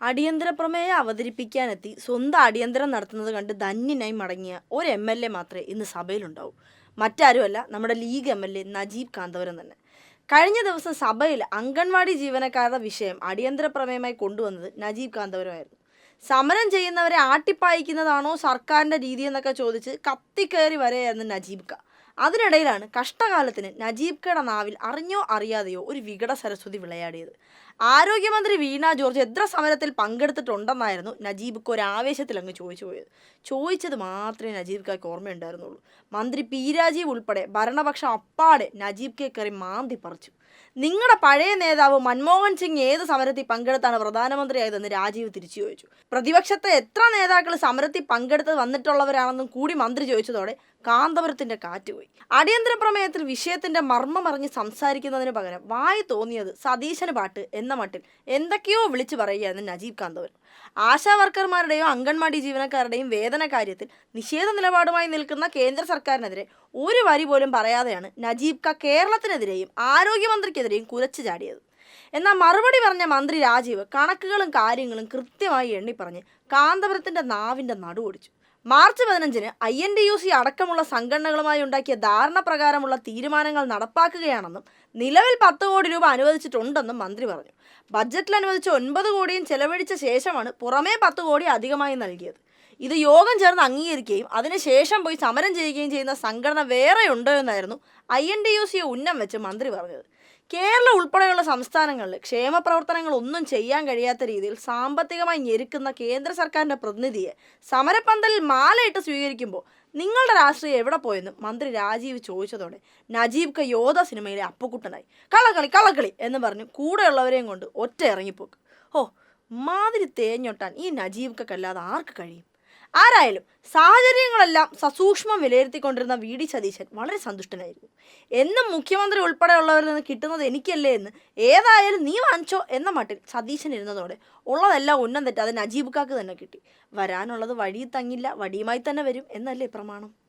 അടിയന്തര പ്രമേയം അവതരിപ്പിക്കാനെത്തി സ്വന്തം അടിയന്തരം നടത്തുന്നത് കണ്ട് ധന്യനായി മടങ്ങിയ ഒരു എം എൽ എ മാത്രമേ ഇന്ന് സഭയിലുണ്ടാവൂ. മറ്റാരുമല്ല നമ്മുടെ league M L A Najeeb Kanthapuram തന്നെ. കഴിഞ്ഞ ദിവസം സഭയിൽ അംഗൻവാടി ജീവനക്കാരുടെ വിഷയം അടിയന്തര പ്രമേയമായി കൊണ്ടുവന്നത് നജീബ് കാന്തപുരമായിരുന്നു. സമരം ചെയ്യുന്നവരെ ആട്ടിപ്പായിക്കുന്നതാണോ സർക്കാരിന്റെ രീതി എന്നൊക്കെ ചോദിച്ച് കത്തിക്കയറി വരെയായിരുന്നു നജീബ് ക അതിനിടയിലാണ് കഷ്ടകാലത്തിന് നജീബ് നാവിൽ അറിഞ്ഞോ അറിയാതെയോ ഒരു വികട സരസ്വതി വിളയാടിയത്. ആരോഗ്യമന്ത്രി വീണ ജോർജ് എത്ര സമരത്തിൽ പങ്കെടുത്തിട്ടുണ്ടെന്നായിരുന്നു നജീബ്ക്ക് ഒരു ആവേശത്തിൽ അങ്ങ് ചോദിച്ചു പോയത്. ചോദിച്ചത് മാത്രമേ നജീബ്ക്കായി ഓർമ്മയുണ്ടായിരുന്നുള്ളൂ. മന്ത്രി പി രാജീവ് ഉൾപ്പെടെ ഭരണപക്ഷം അപ്പാടെ നജീബ്ക്കെ കയറി മാന്തി പറിച്ചു. നിങ്ങളുടെ പഴയ നേതാവ് മൻമോഹൻ സിംഗ് ഏത് സമരത്തിൽ പങ്കെടുത്താണ് പ്രധാനമന്ത്രിയായതെന്ന് രാജീവ് തിരിച്ചു ചോദിച്ചു. പ്രതിപക്ഷത്തെ എത്ര നേതാക്കൾ സമരത്തിൽ പങ്കെടുത്ത് വന്നിട്ടുള്ളവരാണെന്നും കൂടി മന്ത്രി ചോദിച്ചതോടെ കാന്തപുരത്തിന്റെ കാറ്റ് പോയി. അടിയന്തര പ്രമേയത്തിൽ വിഷയത്തിന്റെ മർമ്മം അറിഞ്ഞ് സംസാരിക്കുന്നതിന് പകരം വായി തോന്നിയത് സതീശന് പാട്ട് എന്ന മട്ടിൽ എന്തൊക്കെയോ വിളിച്ചു പറയുകയായിരുന്നു നജീബ് കാന്തപുരം. ആശാ വർക്കർമാരുടെയും അംഗൻവാടി ജീവനക്കാരുടെയും വേതന കാര്യത്തിൽ നിഷേധ നിലപാടുമായി നിൽക്കുന്ന കേന്ദ്ര സർക്കാരിനെതിരെ ഒരു വരി പോലും പറയാതെയാണ് നജീബ് ക കേരളത്തിനെതിരെയും ആരോഗ്യമന്ത്രിക്കെതിരെയും കുലച്ചു ചാടിയത്. എന്നാൽ മറുപടി പറഞ്ഞ മന്ത്രി രാജീവ് കണക്കുകളും കാര്യങ്ങളും കൃത്യമായി എണ്ണിപ്പറഞ്ഞ് കാന്തപുരത്തിന്റെ നാവിന്റെ നടു ഒടിച്ചു മാർച്ച് പതിനഞ്ചിന് I N D U C അടക്കമുള്ള സംഘടനകളുമായി ഉണ്ടാക്കിയ ധാരണ പ്രകാരമുള്ള തീരുമാനങ്ങൾ നടപ്പാക്കുകയാണെന്നും നിലവിൽ പത്ത് കോടി രൂപ അനുവദിച്ചിട്ടുണ്ടെന്നും മന്ത്രി പറഞ്ഞു. ബജറ്റിൽ അനുവദിച്ച ഒൻപത് കോടിയും ചെലവഴിച്ച ശേഷമാണ് പുറമേ പത്ത് കോടി അധികമായി നൽകിയത്. ഇത് യോഗം ചേർന്ന് അംഗീകരിക്കുകയും അതിനുശേഷം പോയി സമരം ചെയ്യുകയും ചെയ്യുന്ന സംഘടന വേറെ ഉണ്ടോ എന്നായിരുന്നു ഐ എൻ ഡി യു സിയെ ഉന്നം വെച്ച് മന്ത്രി പറഞ്ഞത്. കേരളം ഉൾപ്പെടെയുള്ള സംസ്ഥാനങ്ങളിൽ ക്ഷേമ പ്രവർത്തനങ്ങൾ ഒന്നും ചെയ്യാൻ കഴിയാത്ത രീതിയിൽ സാമ്പത്തികമായി ഞെരുക്കുന്ന കേന്ദ്ര സർക്കാരിന്റെ പ്രതിനിധിയെ സമരപ്പന്തലിൽ മാലയിട്ട് സ്വീകരിക്കുമ്പോൾ നിങ്ങളുടെ രാഷ്ട്രീയം എവിടെ പോയെന്നും മന്ത്രി രാജീവ് ചോദിച്ചതോടെ നജീബ് ക യോധ സിനിമയിലെ അപ്പുക്കുട്ടനായി കള്ളക്കളി കള്ളക്കളി എന്ന് പറഞ്ഞ് കൂടെയുള്ളവരെയും കൊണ്ട് ഒറ്റ ഇറങ്ങിപ്പോക്ക്. ഓ മാതിരി തേഞ്ഞൊട്ടാൻ ഈ നജീബ് കല്ലാതെ ആർക്ക് കഴിയും? ആരായാലും സാഹചര്യങ്ങളെല്ലാം സസൂക്ഷ്മം വിലയിരുത്തിക്കൊണ്ടിരുന്ന വി. ഡി. സതീശൻ വളരെ സന്തുഷ്ടനായിരുന്നു. എന്നും മുഖ്യമന്ത്രി ഉൾപ്പെടെയുള്ളവരിൽ നിന്ന് കിട്ടുന്നത് എനിക്കല്ലേ എന്ന് ഏതായാലും നീ വാങ്ങിച്ചോ എന്ന മട്ടിൽ സതീശൻ ഇരുന്നതോടെ ഉള്ളതെല്ലാം ഉന്നം തെറ്റാതെ നജീബ് കാക്ക് തന്നെ കിട്ടി. വരാനുള്ളത് വഴിയിൽ തങ്ങില്ല വടിയുമായി തന്നെ വരും എന്നല്ലേ പ്രമാണം?